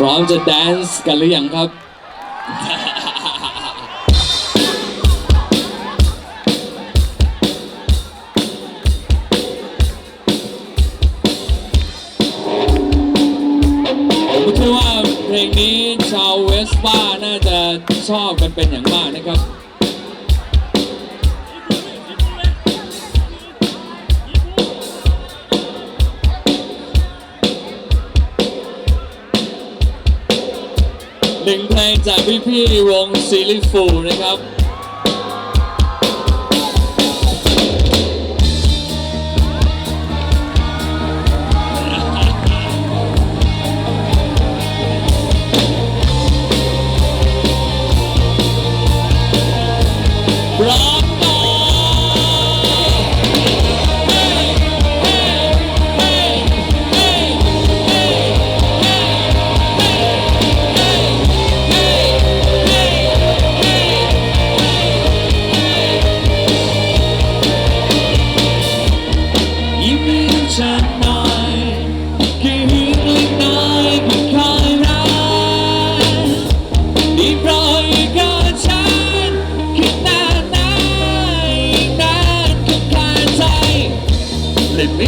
พร้อมจะแดนซ์กันหรือยังครับผมเชื่ว่าเพลงนี้ชาวเวสป้าน่าจะชอบกันเป็นอย่างมากนะครับ หนึ่งเพลงจากพี่พี่วงซีรีส์ฟูนะครับ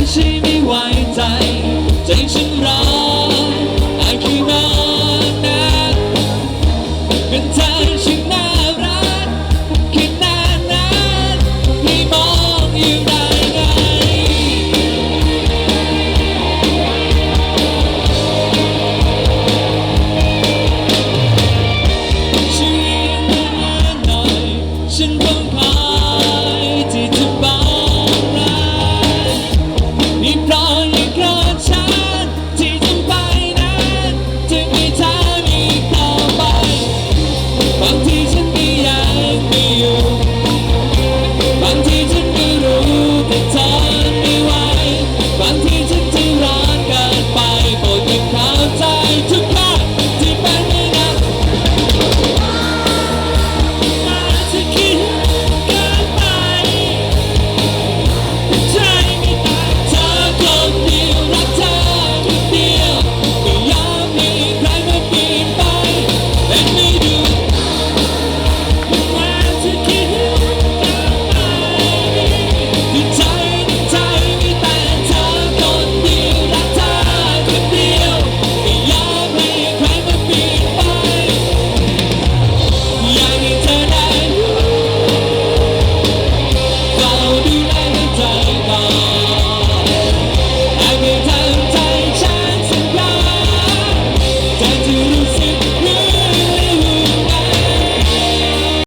she needs Jesus.